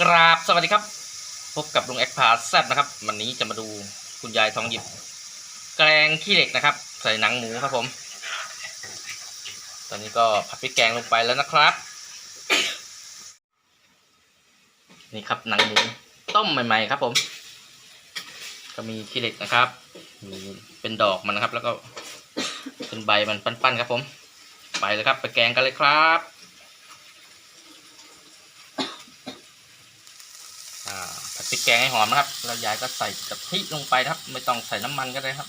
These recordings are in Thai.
กราบสวัสดีครับ พบกับลุงแอคพาแซบนะครับ วันนี้จะมาดูคุณยายทองหยิบ แกงขี้เหล็กนะครับ ใส่หนังหมูครับผม ตอนนี้ก็ผัดพริกแกงลงไปแล้วนะครับ นี่ครับหนังหมูต้มใหม่ ๆ ครับผม ก็มีขี้เหล็กนะครับ มีเป็นดอกมันนะครับ แล้วก็เป็นใบมันปั้นๆครับผม ไปเลยครับ ไปแกงกันเลยครับ อ่าผัด พริกแกงให้หอมนะครับแล้วยายก็ใส่กะทิลงไปนะครับ ไม่ต้องใส่น้ำมันก็ได้ครับ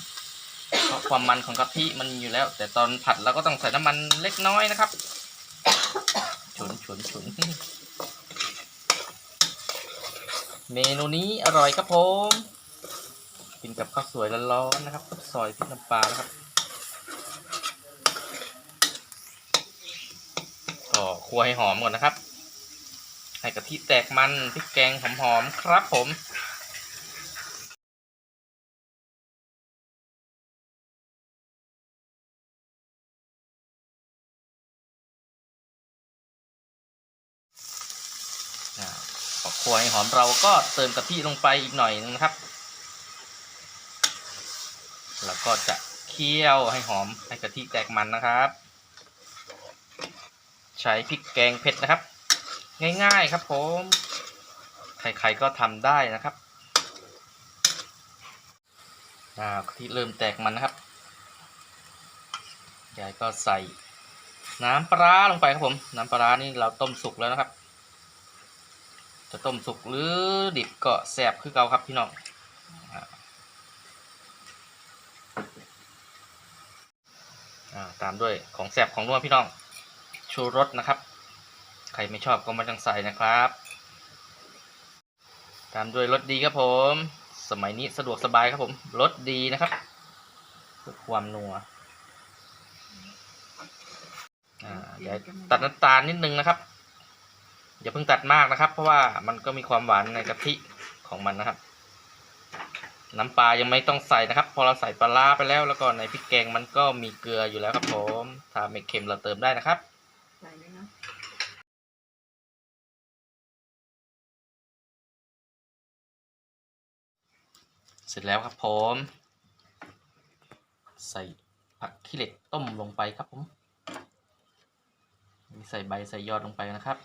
เพราะความมันของกะทิมันอยู่แล้ว แต่ตอนผัดเราก็ต้องใส่น้ำมันเล็กน้อยนะครับ ฉุนฉุนฉุนเมนูนี้อร่อยครับผม กินกับข้าวสวยร้อนๆนะครับกับซอยพริกน้ำปลานะครับก็คั่วให้หอมก่อนนะครับ ให้กะทิแตกมันพริกแกงหอมๆครับผมพอคั่วให้หอมเราก็เติมกะทิลงไปอีกหน่อยนึงนะครับ แล้วก็จะเคี่ยวให้หอมให้กะทิแตกมันนะครับ ใช้พริกแกงเผ็ดนะครับ ง่ายๆครับผมใครๆก็ทำได้นะครับอ่ากะทิเริ่มแตกมันนะครับยายก็ใส่น้ำปลาลงไปครับผม น้ำปลานี่เราต้มสุกแล้วนะครับ จะต้มสุกหรือดิบก็แซ่บคือเก่าครับพี่น้องอตามด้วยของแซ่บของนัวพี่น้องชูรสนะครับ ใครไม่ชอบก็ไม่ต้องใส่นะครับ ตามด้วยรสดีครับผม สมัยนี้สะดวกสบายครับผมรสดีนะครับความนัวอ่าเดี๋ยวตัดน้ำตาลนิดนึงนะครับ อย่าเพิ่งตัดมากนะครับ เพราะว่ามันก็มีความหวานในกะทิของมันนะครับ น้ำปลายังไม่ต้องใส่นะครับ พอเราใส่ปลาร้าไปแล้ว แล้วก็ในพริกแกงมันก็มีเกลืออยู่แล้วครับผมถ้าไม่เค็มเราเติมได้นะครับใส่เลยนะ เสร็จแล้วครับผม ใส่ผักขี้เหล็กต้มลงไปครับผมมีใส่ใบใส่ยอดลงไปนะครับ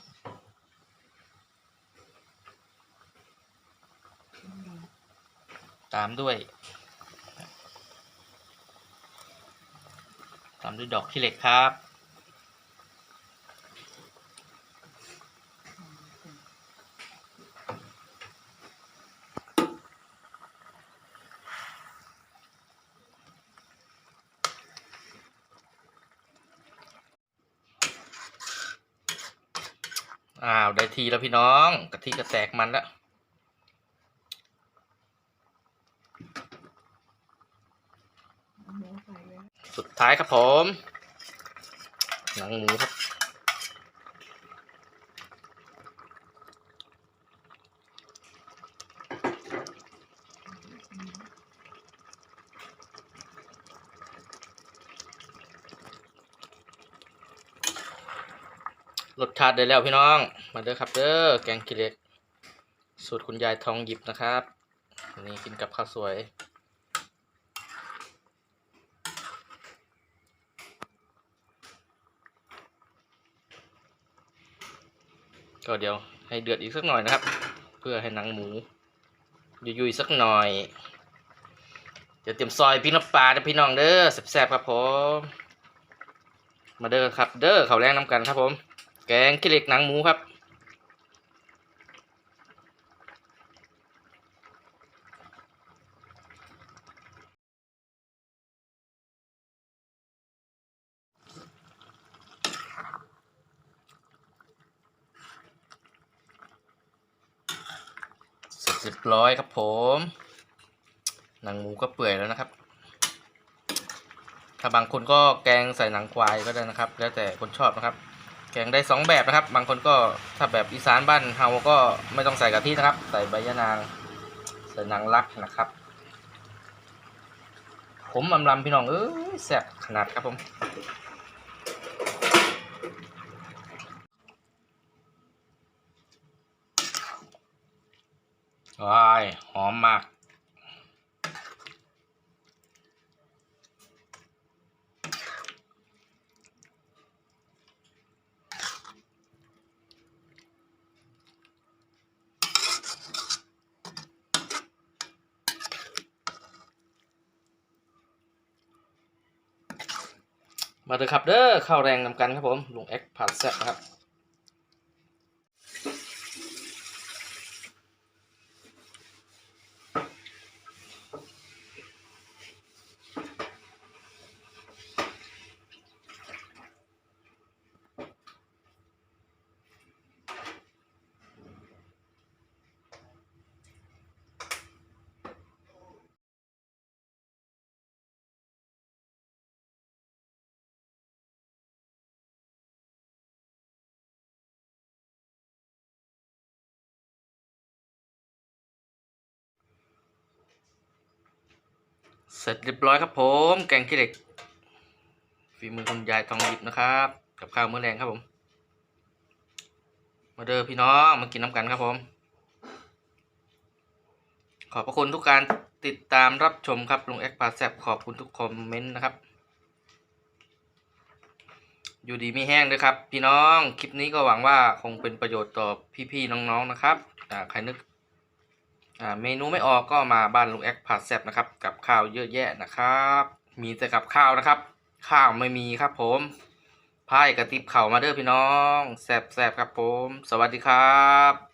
ตามด้วย ตามด้วยดอกขี้เหล็กครับ อ้าวได้ทีแล้วพี่น้องกะทิก็แตกมันแล้วสุดท้ายครับผมหนังหมูครับรสชาติได้แล้วพี่น้อง มาเด้อครับเด้อแกงขี้เล็ก สูตรคุณยายทองหยิบนะครับนนี้กินกับข้าวสวย ก็เดี๋ยวให้เดือดอีกสักหน่อยนะครับ เพื่อให้หนังหมู ยุ่ยๆสักหน่อยเดี๋ยวเตรียมซอยพริกน้ำปลาเด้อพี่น้องเด้อแซ่บๆครับผม มาเด้อครับ เด้อเขาวแรงน้ำกันครับผม แกงขี้เหล็กหนังหมูครับ เสร็จเรียบร้อยครับผม หนังหมูก็เปื่อยแล้วนะครับ ถ้าบางคนก็แกงใส่หนังควายก็ได้นะครับ แล้วแต่คนชอบนะครับ แกงได้สองแบบนะครับ บางคนก็ถ้าแบบอีสานบ้านเฮาก็ไม่ต้องใส่กะทินะครับ ใส่ใบยะนาง ใส่นางรักนะครับ ผมอำลำพี่น้องเอ้ยแซ่บขนาดครับผม ว้ายหอมมากมาเถอะครับเด้อข้าวแรงนำกันครับผมลุงเอ็กผัดแซ่บนะครับ เสร็จเรียบร้อยครับผม แกงขี้เหล็กฝีมือคุณยายทองหยิบนะครับ กับข้าวมื้อแรงครับผม มาเด้อพี่น้องมากินน้ำกันครับผม ขอบพระคุณทุกการติดตามรับชมครับลุงแอคพาแซบขอบคุณทุกคอมเมนต์นะครับ อยู่ดีมีแห้งด้วยครับ พี่น้องคลิปนี้ก็หวังว่าคงเป็นประโยชน์ต่อพี่ๆน้องๆนะครับใครนึก เมนูไม่ออกก็มาบ้านลุงแอคผัดแซ่บนะครับ กับข้าวเยอะแยะนะครับ มีแต่กับข้าวนะครับ ข้าวไม่มีครับผมพายกระติบเข่ามาเด้อพี่น้องแซ่บๆครับผม สวัสดีครับ